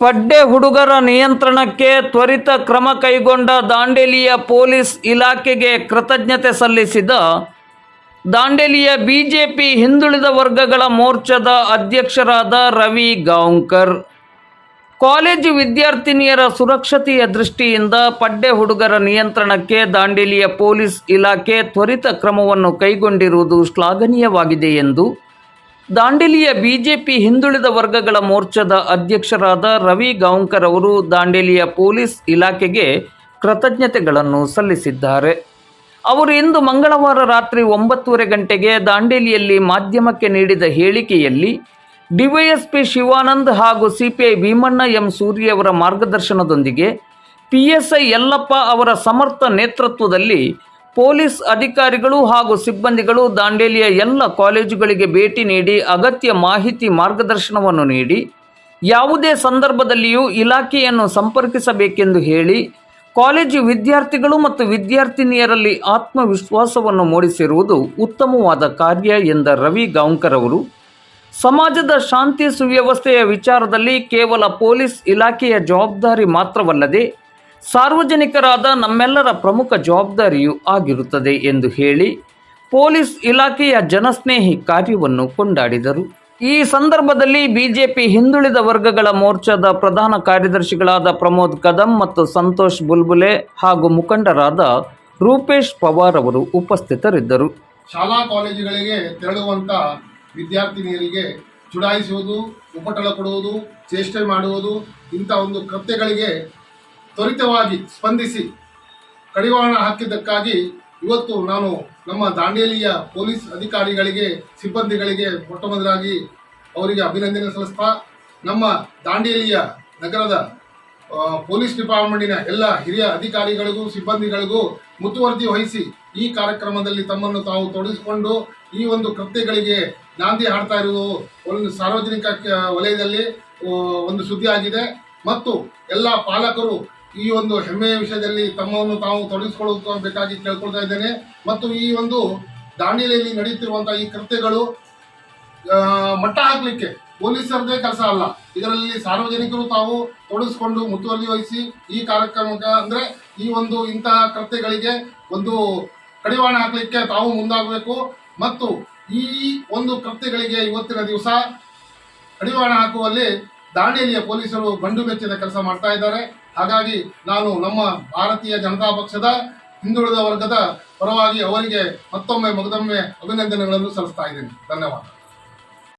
ಪಡ್ಡೆ ಹುಡುಗರ ನಿಯಂತ್ರಣಕ್ಕೆ ತ್ವರಿತ ಕ್ರಮ ಕೈಗೊಂಡ ದಾಂಡೇಲಿಯ ಪೊಲೀಸ್ ಇಲಾಖೆಗೆ ಕೃತಜ್ಞತೆ ಸಲ್ಲಿಸಿದ ದಾಂಡೇಲಿಯ ಬಿಜೆಪಿ ಹಿಂದುಳಿದ ವರ್ಗಗಳ ಮೋರ್ಚಾದ ಅಧ್ಯಕ್ಷರಾದ ರವಿ ಗಾಂವ್ಕರ್. ಕಾಲೇಜು ವಿದ್ಯಾರ್ಥಿನಿಯರ ಸುರಕ್ಷತೆಯ ದೃಷ್ಟಿಯಿಂದ ಪಡ್ಡೆ ಹುಡುಗರ ನಿಯಂತ್ರಣಕ್ಕೆ ದಾಂಡೇಲಿಯ ಪೊಲೀಸ್ ಇಲಾಖೆ ತ್ವರಿತ ಕ್ರಮವನ್ನು ಕೈಗೊಂಡಿರುವುದು ಶ್ಲಾಘನೀಯವಾಗಿದೆ ಎಂದು ದಾಂಡೇಲಿಯ ಬಿಜೆಪಿ ಹಿಂದುಳಿದ ವರ್ಗಗಳ ಮೋರ್ಚಾದ ಅಧ್ಯಕ್ಷರಾದ ರವಿ ಗಾಂವ್ಕರ್ ಅವರು ದಾಂಡೇಲಿಯ ಪೊಲೀಸ್ ಇಲಾಖೆಗೆ ಕೃತಜ್ಞತೆಗಳನ್ನು ಸಲ್ಲಿಸಿದ್ದಾರೆ. ಅವರು ಇಂದು ಮಂಗಳವಾರ ರಾತ್ರಿ ಒಂಬತ್ತೂವರೆ ಗಂಟೆಗೆ ದಾಂಡೇಲಿಯಲ್ಲಿ ಮಾಧ್ಯಮಕ್ಕೆ ನೀಡಿದ ಹೇಳಿಕೆಯಲ್ಲಿ ಡಿವೈಎಸ್ಪಿ ಶಿವಾನಂದ್ ಹಾಗೂ ಸಿಪಿಐ ಭೀಮಣ್ಣ ಎಂ ಸೂರಿ ಅವರ ಮಾರ್ಗದರ್ಶನದೊಂದಿಗೆ ಪಿಎಸ್ಐ ಯಲ್ಲಪ್ಪ ಅವರ ಸಮರ್ಥ ನೇತೃತ್ವದಲ್ಲಿ ಪೊಲೀಸ್ ಅಧಿಕಾರಿಗಳು ಹಾಗೂ ಸಿಬ್ಬಂದಿಗಳು ದಾಂಡೇಲಿಯ ಎಲ್ಲ ಕಾಲೇಜುಗಳಿಗೆ ಭೇಟಿ ನೀಡಿ ಅಗತ್ಯ ಮಾಹಿತಿ ಮಾರ್ಗದರ್ಶನವನ್ನು ನೀಡಿ, ಯಾವುದೇ ಸಂದರ್ಭದಲ್ಲಿಯೂ ಇಲಾಖೆಯನ್ನು ಸಂಪರ್ಕಿಸಬೇಕೆಂದು ಹೇಳಿ, ಕಾಲೇಜು ವಿದ್ಯಾರ್ಥಿಗಳು ಮತ್ತು ವಿದ್ಯಾರ್ಥಿನಿಯರಲ್ಲಿ ಆತ್ಮವಿಶ್ವಾಸವನ್ನು ಮೂಡಿಸಿರುವುದು ಉತ್ತಮವಾದ ಕಾರ್ಯ ಎಂದ ರವಿ ಗಾಂವ್ಕರ್ ಅವರು. ಸಮಾಜದ ಶಾಂತಿ ಸುವ್ಯವಸ್ಥೆಯ ವಿಚಾರದಲ್ಲಿ ಕೇವಲ ಪೊಲೀಸ್ ಇಲಾಖೆಯ ಜವಾಬ್ದಾರಿ ಮಾತ್ರವಲ್ಲದೆ ಸಾರ್ವಜನಿಕರಾದ ನಮ್ಮೆಲ್ಲರ ಪ್ರಮುಖ ಜವಾಬ್ದಾರಿಯೂ ಆಗಿರುತ್ತದೆ ಎಂದು ಹೇಳಿ ಪೊಲೀಸ್ ಇಲಾಖೆಯ ಜನಸ್ನೇಹಿ ಕಾರ್ಯವನ್ನು ಕೊಂಡಾಡಿದರು. ಈ ಸಂದರ್ಭದಲ್ಲಿ ಬಿಜೆಪಿ ಹಿಂದುಳಿದ ವರ್ಗಗಳ ಮೋರ್ಚಾದ ಪ್ರಧಾನ ಕಾರ್ಯದರ್ಶಿಗಳಾದ ಪ್ರಮೋದ್ ಕದಂ ಮತ್ತು ಸಂತೋಷ್ ಬುಲ್ಬುಲೆ ಹಾಗೂ ಮುಖಂಡರಾದ ರೂಪೇಶ್ ಪವಾರ್ ಅವರು ಉಪಸ್ಥಿತರಿದ್ದರು. ಶಾಲಾ ಕಾಲೇಜುಗಳಿಗೆ ತೆರಳುವಂತ ವಿದ್ಯಾರ್ಥಿನಿಯರಿಗೆ ಚುಡಾಯಿಸುವುದು, ಉಪಟಳ ಕೊಡುವುದು, ಚೇಷ್ಟೆ ಮಾಡುವುದು ಇಂಥ ಒಂದು ಕೃತ್ಯಗಳಿಗೆ ತ್ವರಿತವಾಗಿ ಸ್ಪಂದಿಸಿ ಕಡಿವಾಣ ಹಾಕಿದ್ದಕ್ಕಾಗಿ ಇವತ್ತು ನಾನು ನಮ್ಮ ದಾಂಡೇಲಿಯ ಪೊಲೀಸ್ ಅಧಿಕಾರಿಗಳಿಗೆ, ಸಿಬ್ಬಂದಿಗಳಿಗೆ ಮೊಟ್ಟ ಮೊದಲಾಗಿ ಅವರಿಗೆ ಅಭಿನಂದನೆ ಸಲ್ಲಿಸ್ತಾ ನಮ್ಮ ದಾಂಡೇಲಿಯ ನಗರದ ಪೊಲೀಸ್ ಡಿಪಾರ್ಟ್ಮೆಂಟಿನ ಎಲ್ಲ ಹಿರಿಯ ಅಧಿಕಾರಿಗಳಿಗೂ, ಸಿಬ್ಬಂದಿಗಳಿಗೂ ಮುತುವರ್ಜಿ ವಹಿಸಿ ಈ ಕಾರ್ಯಕ್ರಮದಲ್ಲಿ ತಮ್ಮನ್ನು ತಾವು ತೊಡಗಿಸಿಕೊಂಡು ಈ ಒಂದು ಕೃತ್ಯಗಳಿಗೆ ನಾಂದಿ ಹಾಡ್ತಾ ಇರುವುದು ಒಂದು ಸಾರ್ವಜನಿಕ ವಲಯದಲ್ಲಿ ಒಂದು ಸುದ್ದಿ ಆಗಿದೆ ಮತ್ತು ಎಲ್ಲ ಪಾಲಕರು ಈ ಒಂದು ಹೆಮ್ಮೆಯ ವಿಷಯದಲ್ಲಿ ತಮ್ಮನ್ನು ತಾವು ತೊಡಗಿಸಿಕೊಳ್ಳಬೇಕಾಗಿ ಕೇಳ್ಕೊಳ್ತಾ ಇದ್ದೇನೆ. ಮತ್ತು ಈ ಒಂದು ದಾಂಡೇಲಿಯಲ್ಲಿ ನಡೆಯುತ್ತಿರುವಂತಹ ಈ ಕೃತ್ಯಗಳು ಮಟ್ಟ ಹಾಕಲಿಕ್ಕೆ ಪೊಲೀಸರದೇ ಕೆಲಸ ಅಲ್ಲ. ಇದರಲ್ಲಿ ಸಾರ್ವಜನಿಕರು ತಾವು ತೊಡಗಿಸಿಕೊಂಡು ಮುತುವರ್ಜಿ ವಹಿಸಿ ಈ ಕಾರ್ಯಕ್ರಮಕ್ಕೆ ಅಂದ್ರೆ ಈ ಒಂದು ಇಂತಹ ಕೃತ್ಯಗಳಿಗೆ ಒಂದು ಕಡಿವಾಣ ಹಾಕಲಿಕ್ಕೆ ತಾವು ಮುಂದಾಗಬೇಕು. ಮತ್ತು ಈ ಒಂದು ಕೃತ್ಯಗಳಿಗೆ ಇವತ್ತಿನ ದಿವಸ ಕಡಿವಾಣ ಹಾಕುವಲ್ಲಿ ದಾಂಡೇಲಿಯ ಪೊಲೀಸರು ಬಂಡು ಬೆಚ್ಚಿದ ಕೆಲಸ ಮಾಡ್ತಾ ಇದ್ದಾರೆ. ಹಾಗಾಗಿ ನಾನು ನಮ್ಮ ಭಾರತೀಯ ಜನತಾ ಪಕ್ಷದ ಹಿಂದುಳಿದ ವರ್ಗದ ಪರವಾಗಿ ಅವರಿಗೆ ಮತ್ತೊಮ್ಮೆ ಮಗದೊಮ್ಮೆ ಅಭಿನಂದನೆಗಳನ್ನು ಸಲ್ಲಿಸ್ತಾ ಇದ್ದೇನೆ. ಧನ್ಯವಾದ.